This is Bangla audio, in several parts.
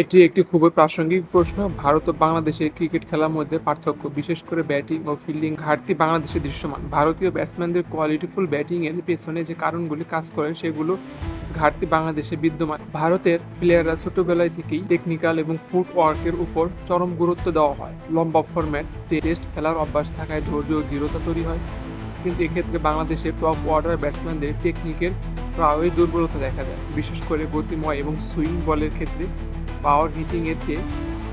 এটি একটি খুবই প্রাসঙ্গিক প্রশ্ন। ভারত ও বাংলাদেশের ক্রিকেট খেলার মধ্যে পার্থক্য, বিশেষ করে ব্যাটিং ও ফিল্ডিং ঘাটতি বাংলাদেশে দৃশ্যমান। ভারতীয় ব্যাটসম্যানদের কোয়ালিটিফুল ব্যাটিং এর পেছনে যে কারণগুলি কাজ করে, সেগুলো ঘাটতি বাংলাদেশে বিদ্যমান। ভারতের প্লেয়াররা ছোটবেলায় থেকেই টেকনিক্যাল এবং ফুট ওয়ার্কের উপর চরম গুরুত্ব দেওয়া হয়। লম্বা ফরম্যাট টেস্ট খেলার অভ্যাস থাকায় ধৈর্য ও দৃঢ়তা তৈরি হয়। কিন্তু এক্ষেত্রে বাংলাদেশের টপ অর্ডার ব্যাটসম্যানদের টেকনিকের প্রায়ই দুর্বলতা দেখা যায় বিশেষ করে গতিময় এবং সুইং বলের ক্ষেত্রে পাওয়ার হিটিং এর চেয়ে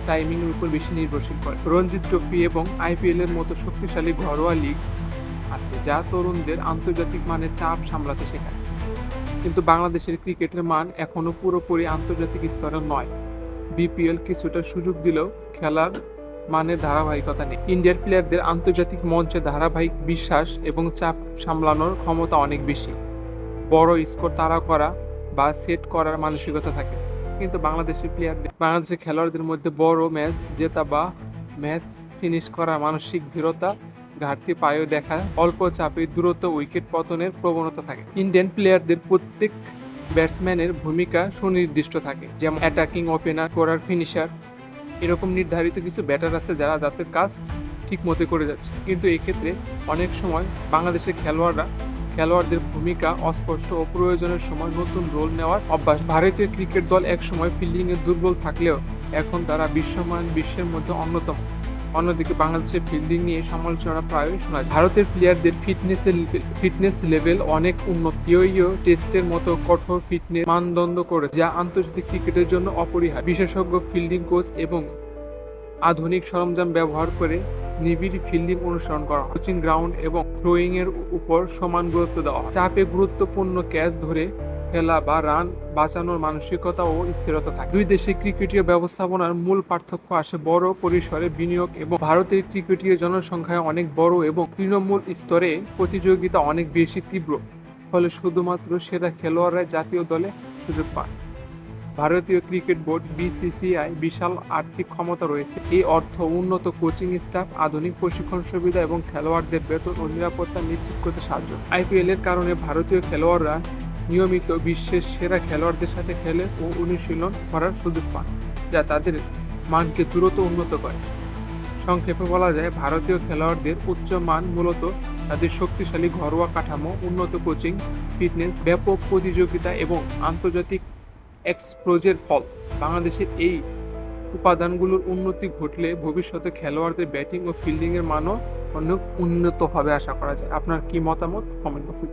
টাইমিং এর উপর বেশি নির্ভরশীল করে। রঞ্জিত ট্রফি এবং আইপিএল এর মতো শক্তিশালী ঘরোয়া লিগ আছে যা তরুণদের আন্তর্জাতিক মানের চাপ সামলাতে শেখায়। কিন্তু বাংলাদেশের ক্রিকেটের মান এখনও পুরোপুরি আন্তর্জাতিক স্তরে নয়। বিপিএল কিছুটা সুযোগ দিলেও খেলার মানের ধারাবাহিকতা নেই। ইন্ডিয়ার প্লেয়ারদের আন্তর্জাতিক মঞ্চে ধারাবাহিক বিশ্বাস এবং চাপ সামলানোর ক্ষমতা অনেক বেশি। বড় স্কোর তাড়া করা বা সেট করার মানসিকতা থাকে। কিন্তু বাংলাদেশের প্লেয়ারদের বাংলাদেশের খেলোয়াড়দের মধ্যে বড় ম্যাচ জেতা বা ম্যাচ ফিনিশ করার মানসিক দৃঢ়তা ঘাটতি পায়েও দেখা, অল্প চাপে দ্রুত উইকেট পতনের প্রবণতা থাকে। ইন্ডিয়ান প্লেয়ারদের প্রত্যেক ব্যাটসম্যানের ভূমিকা সুনির্দিষ্ট থাকে, যেমন অ্যাটাকিং ওপেনার করার ফিনিশার এরকম নির্ধারিত কিছু ব্যাটার আছে যারা তাদের কাজ ঠিক মতো করে যাচ্ছে। কিন্তু এক্ষেত্রে অনেক সময় বাংলাদেশের খেলোয়াড়রা খেলোয়াড়দের ভূমিকা অস্পষ্ট ও প্রয়োজনের সময় নতুন রোল নেওয়ার অভ্যাস। ভারতীয় ক্রিকেট দল একসময় ফিল্ডিংয়ে দুর্বল থাকলেও এখন তারা বিশ্বমান, বিশ্বের মধ্যে অন্যতম। অন্যদিকে বাংলাদেশের ফিল্ডিং নিয়ে সমালোচনা প্রায়ই শোনা ভারতের প্লেয়ারদের ফিটনেসের ফিটনেস লেভেল অনেক উন্নত। ইয়ো টেস্টের মতো কঠোর ফিটনেস মানদণ্ড করেছে যা আন্তর্জাতিক ক্রিকেটের জন্য অপরিহার্য। বিশেষজ্ঞ ফিল্ডিং কোচ এবং আধুনিক সরঞ্জাম ব্যবহার করে নিবিড় ফিল্ডিং অনুসরণ করা কোচিং গ্রাউন্ড এবং থ্রোয়িং এর উপর সমান গুরুত্ব দেওয়া চাপে গুরুত্বপূর্ণ ক্যাচ ধরে ফেলা বা রান বাঁচানোর মানসিকতা ও স্থিরতা থাকে। দুই দেশে ক্রিকেটীয় ব্যবস্থাপনার মূল পার্থক্য আসে বড় পরিসরে বিনিয়োগ এবং ভারতের ক্রিকেটীয় জনসংখ্যায় অনেক বড় এবং তৃণমূল স্তরে প্রতিযোগিতা অনেক বেশি তীব্র, ফলে শুধুমাত্র সেরা খেলোয়াড়রা জাতীয় দলে সুযোগ পান। ভারতীয় ক্রিকেট বোর্ড বিসিসিআই বিশাল আর্থিক ক্ষমতা রয়েছে। এই অর্থ উন্নত কোচিং স্টাফ, আধুনিক প্রশিক্ষণ সুবিধা এবং খেলোয়াড়দের বেতন ও নিরাপত্তা নিশ্চিত করতে সাহায্য। আইপিএল এর কারণে ভারতীয় খেলোয়াড়রা নিয়মিত বিশ্বের সেরা খেলোয়াড়দের সাথে খেলে ও অনুশীলন করার সুযোগ পান, যা তাদের মানকে দ্রুত উন্নত করে। সংক্ষেপে বলা যায়, ভারতীয় খেলোয়াড়দের উচ্চ মান মূলত তাদের শক্তিশালী ঘরোয়া কাঠামো, উন্নত কোচিং, ফিটনেস, ব্যাপক প্রতিযোগিতা এবং আন্তর্জাতিক এক্সপ্লোজের ফল। বাংলাদেশের এই উপাদানগুলোর উন্নতি ঘটলে ভবিষ্যতে খেলোয়াড়দের ব্যাটিং ও ফিল্ডিংয়ের মানও অনেক উন্নত হবে আশা করা যায়। আপনার কি মতামত? কমেন্ট বক্সে